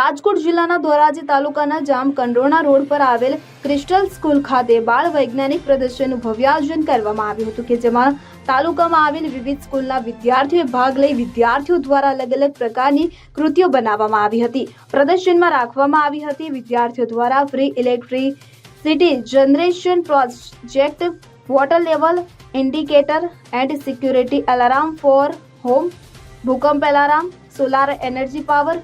રાજકોટ જિલ્લાના ધોરાજી તાલુકાના જામ કંડોણા રોડ પર આવેલ ક્રિસ્ટલ સ્કૂલ ખાતે બાળ વૈજ્ઞાનિક પ્રદર્શનનું ભવ્ય આયોજન કરવામાં આવ્યું હતું કે જેમાં તાલુકામાં આવેલ વિવિધ સ્કૂલના વિદ્યાર્થીઓએ ભાગ લઈ વિદ્યાર્થીઓ દ્વારા અલગ અલગ પ્રકારની કૃતિઓ બનાવવામાં આવી હતી. પ્રદર્શનમાં રાખવામાં આવી હતી વિદ્યાર્થીઓ દ્વારા free electricity generation project water level indicator and security alarm for home ભૂકંપ એલાર્મ સોલાર એનર્જી પાવર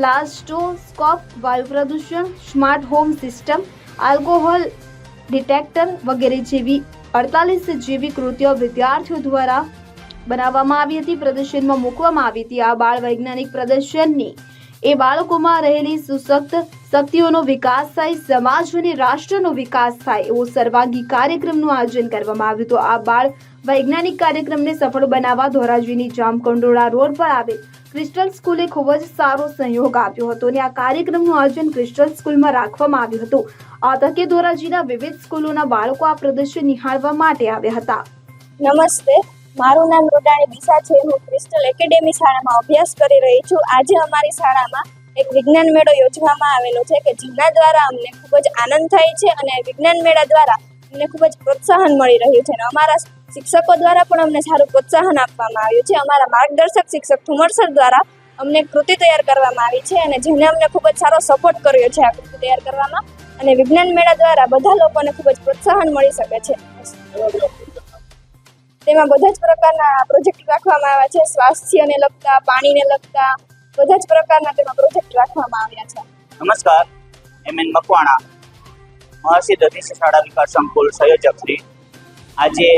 પ્લાસ્ટોસ્કોપ વાયુ પ્રદૂષણ smart home system alcohol detector વગેરે જેવી અડતાલીસ જેવી કૃતિઓ વિદ્યાર્થીઓ દ્વારા બનાવવામાં આવી હતી, પ્રદર્શનમાં મૂકવામાં આવી હતી. આ બાળ વૈજ્ઞાનિક પ્રદર્શનની એ બાળકોમાં રહેલી સુસક્ત શક્તિઓનો વિકાસ થાય, સમાજ અને રાષ્ટ્રનો વિકાસ થાય એવો સર્વાંગી કાર્યક્રમનું આયોજન કરવામાં આવ્યું હતું. આ બાળ વૈજ્ઞાનિક કાર્યક્રમને સફળ બનાવવા ધોરાજીની જામકંડોળા રોડ પર આવેલ ક્રિસ્ટલ સ્કૂલે ખૂબ જ સારો સહયોગ આપ્યો હતો અને આ કાર્યક્રમનું આયોજન ક્રિસ્ટલ સ્કૂલમાં રાખવામાં આવ્યું હતું. આ તકે ધોરાજીના વિવિધ સ્કૂલોના બાળકો આ પ્રદર્શન નિહાળવા માટે આવ્યા હતા. નમસ્તે. મારું નામ રોડાણી દિશા છે. હું ક્રિસ્ટલ એકેડેમી શાળામાં અભ્યાસ કરી રહી છું. આજે અમારી શાળામાં એક વિજ્ઞાન મેળો યોજવામાં આવેલો છે કે જેના દ્વારા અમને ખૂબ જ આનંદ થાય છે અને વિજ્ઞાન મેળા દ્વારા અમને ખૂબ જ પ્રોત્સાહન મળી રહ્યું છે. અને અમારા શિક્ષકો દ્વારા પણ અમને સારું પ્રોત્સાહન આપવામાં આવ્યું છે. અમારા માર્ગદર્શક શિક્ષક ઠુમર દ્વારા અમને કૃતિ તૈયાર કરવામાં આવી છે અને જેને અમને ખૂબ જ સારો સપોર્ટ કર્યો છે આ કૃતિ તૈયાર કરવામાં. અને વિજ્ઞાન મેળા દ્વારા બધા લોકોને ખૂબ જ પ્રોત્સાહન મળી શકે છે. તેમાં બધા જ પ્રકારના પ્રોજેક્ટ રાખવામાં આવ્યા છે. સ્વાસ્થ્યને લગતા, પાણીને લગતા, બધા જ પ્રકારના તેમાં પ્રોજેક્ટ રાખવામાં આવ્યા છે. નમસ્કાર. M N Makwana. મહર્ષિ દધીચી શાળા વિકાસ સંકુલ સંયોજક શ્રી. આજે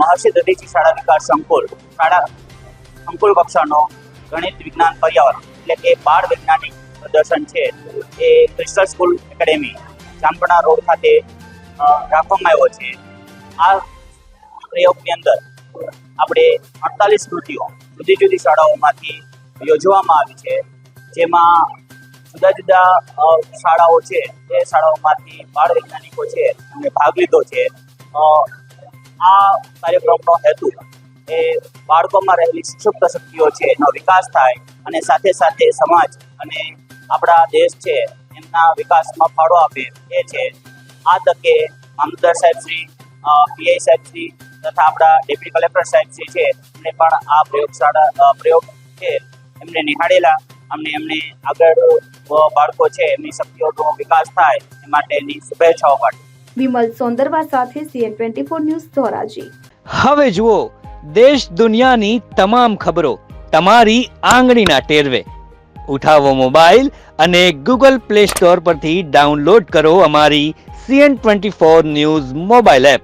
મહર્ષિ દધીચી શાળા વિકાસ સંકુલ, શાળા સંકુલ કક્ષાનો ગણિત વિજ્ઞાન પર્યાવરણ, એટલે કે બાળ વૈજ્ઞાનિક પ્રદર્શન છે. એ crystal school academy Jamkana road ખાતે રાખવામાં આવ્યો છે. આ પ્રયોગની અંદર આપણે અડતાલીસ કૃતિઓ જુદી જુદી શાળાઓમાંથી યોજવામાં આવી છે. જેમાં જુદા જુદા શાળાઓ છે એ શાળાઓમાંથી બાળ વૈજ્ઞાનિકો છે, એમને ભાગ લીધો છે. આ કાર્યક્રમનો હેતુ એ બાળકોમાં રહેલી સુષુપ્ત શક્તિઓ છે, એનો વિકાસ થાય અને સાથે સાથે સમાજ અને આપણા દેશ છે, એમના વિકાસમાં ફાળો આપે એ છે. આ તકે મામલતદાર સાહેબ શ્રી પીઆઈ સાહેબ શ્રી તથા આપણા ડેપ્યુટી કલેક્ટર સાહેબ જે છે એમને પણ આ પ્રયોગશાળા પ્રયોગ છે એમને નિહાળેલા. અમને એમને આગળ બાળકો છે એમની શક્તિઓનો વિકાસ થાય એ માટેની શુભેચ્છાઓ પાઠવી. વિમલ સોંદરવા સાથે CN twenty four news Dhoraji. હવે જુઓ દેશ દુનિયાની તમામ ખબરો તમારી આંગળીના ટેરવે. ઉઠાવો મોબાઈલ અને ગૂગલ પ્લે સ્ટોર પરથી ડાઉનલોડ કરો અમારી CN twenty four news mobile app.